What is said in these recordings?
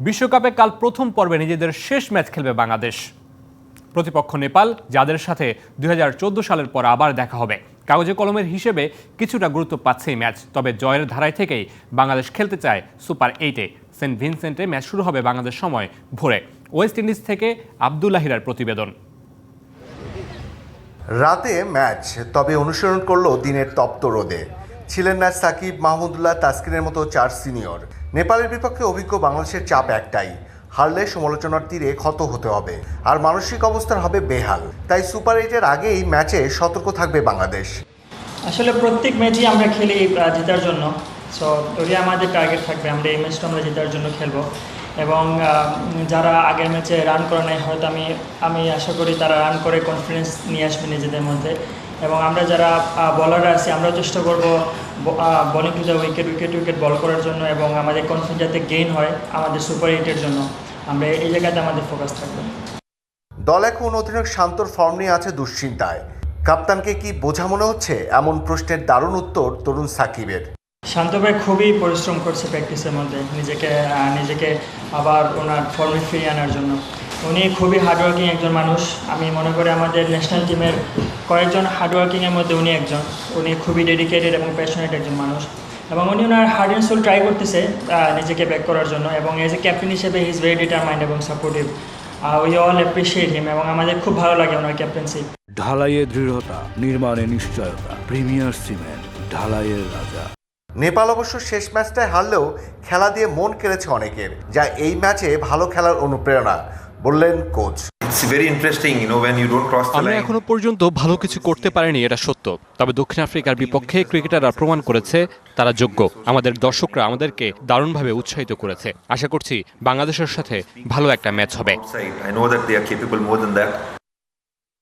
বিশ্বকাপে কাল প্রথম পর্বে নিজেদের শেষ ম্যাচ খেলবে বাংলাদেশ। প্রতিপক্ষ নেপাল, যাদের সাথে দুই হাজার চোদ্দ সালের পর আবার দেখা হবে। কাগজে কলমের হিসেবে কিছুটা গুরুত্ব পাচ্ছে এই ম্যাচ, তবে জয়ের ধারায় থেকেই বাংলাদেশ খেলতে চায় সুপার এইটে সেন্ট ভিনসেন্টে ম্যাচ শুরু হবে বাংলাদেশ সময় ভোরে। ওয়েস্ট ইন্ডিজ থেকে আবদুল্লাহিরার প্রতিবেদন। রাতে ম্যাচ, তবে অনুসরণ করল দিনের তপ্ত রোদে। ছিলেন না সাকিব মাহমুদুল্লাহ তাসকিনের মতো চার সিনিয়র। নেপালের বিপক্ষে অভিজ্ঞ বাংলাদেশের চাপ একটাই, হারলে সমালোচনার তীরে ক্ষত হতে হবে। আর মানসিক অবস্থার হবে বেহাল। তাই সুপার এইটের আগেই ম্যাচে সতর্ক থাকবে বাংলাদেশ। আসলে প্রত্যেক ম্যাচই আমরা খেলি জেতার জন্য। সো ওই আমাদের টার্গেট থাকবে, আমরা এই ম্যাচটা আমরা জেতার জন্য খেলব। এবং যারা আগের ম্যাচে রান করে নেয় হয়তো আমি আমি আশা করি তারা রান করে কনফিডেন্স নিয়ে আসবে নিজেদের মধ্যে। এবং আমরা যারা বলার আছি আমরা চেষ্টা করব bowling to the wicket wicket wicket bowl করার জন্য এবং আমাদের কনফিডেন্স যাতে গেইন হয় আমাদের সুপার এইটের জন্য। আমরা এই জায়গাতে আমাদের ফোকাস থাকবে। দল এখন অধিনায়ক শান্তর ফর্ম নিয়ে আছে দুশ্চিন্তায়। কাপ্তানকে কি বোঝা মনে হচ্ছে? এমন প্রশ্নের দারুণ উত্তর তরুণ সাকিবের। শান্ত ভাই খুবই পরিশ্রম করছে প্র্যাকটিসের মধ্যে। নিজেকে নিজেকে আবার ওনার ফর্মে ফিরিয়ে আনার জন্য। উনি খুবই হার্ডওয়ার্কিং একজন মানুষ। আমি মনে করি আমাদের ন্যাশনাল টিমের কয়েকজন হার্ডওয়ার্কিংয়ের মধ্যে উনি একজন। উনি খুবই ডেডিকেটেড এবং প্যাশনেট একজন মানুষ। এবং উনি ওনার হার্ড অ্যান্ড সোল ট্রাই করতেছে নিজেকে ব্যাক করার জন্য। এবং এজ এ ক্যাপ্টেন হিসেবে হি ইজ ভেরি ডিটারমাইন্ড এবং supportive we all appreciate him এবং আমাদের খুব ভালো লাগে ওনার ক্যাপ্টেন্সি ঢালাইয়ে দৃঢ়তা নির্মাণে নিশ্চয়তা প্রিমিয়ার সিমেন্ট ঢালাইয়ের রাজা। নেপাল অবশ্য শেষ ম্যাচটায় হারলেও খেলা দিয়ে মন কেড়েছে অনেকের যা এই ম্যাচে ভালো খেলার অনুপ্রেরণা। বললেন কোচ। আমরা এখনও পর্যন্ত ভালো কিছু করতে পারিনি এটা সত্য। তবে দক্ষিণ আফ্রিকার বিপক্ষে ক্রিকেটাররা প্রমাণ করেছে তারা যোগ্য। আমাদের দর্শকরা আমাদেরকে দারুণভাবে উৎসাহিত করেছে। আশা করছি বাংলাদেশের সাথে ভালো একটা ম্যাচ হবে.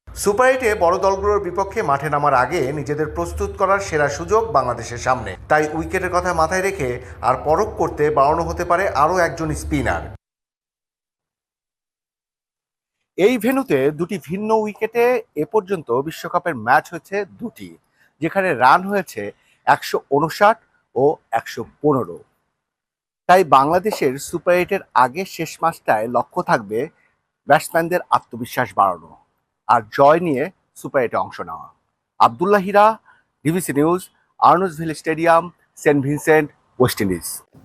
সুপার এইটে বড় দলগুলোর বিপক্ষে মাঠে নামার আগে নিজেদের প্রস্তুত করার সেরা সুযোগ বাংলাদেশের সামনে। তাই উইকেটের কথা মাথায় রেখে আর পরখ করতে বাড়ানো হতে পারে আরও একজন স্পিনার। এই ভেন্যুতে দুটি ভিন্ন উইকেটে এ পর্যন্ত বিশ্বকাপের ম্যাচ হয়েছে দুটি, যেখানে রান হয়েছে একশো উনষাট ও একশো পনেরো। তাই বাংলাদেশের সুপার এইটের আগের শেষ ম্যাচটায় লক্ষ্য থাকবে ব্যাটসম্যানদের আত্মবিশ্বাস বাড়ানো আর জয় নিয়ে সুপার এইটে অংশ নেওয়া। Abdullah Heera, DBC news Arnos Vale stadium, Saint Vincent, West Indies.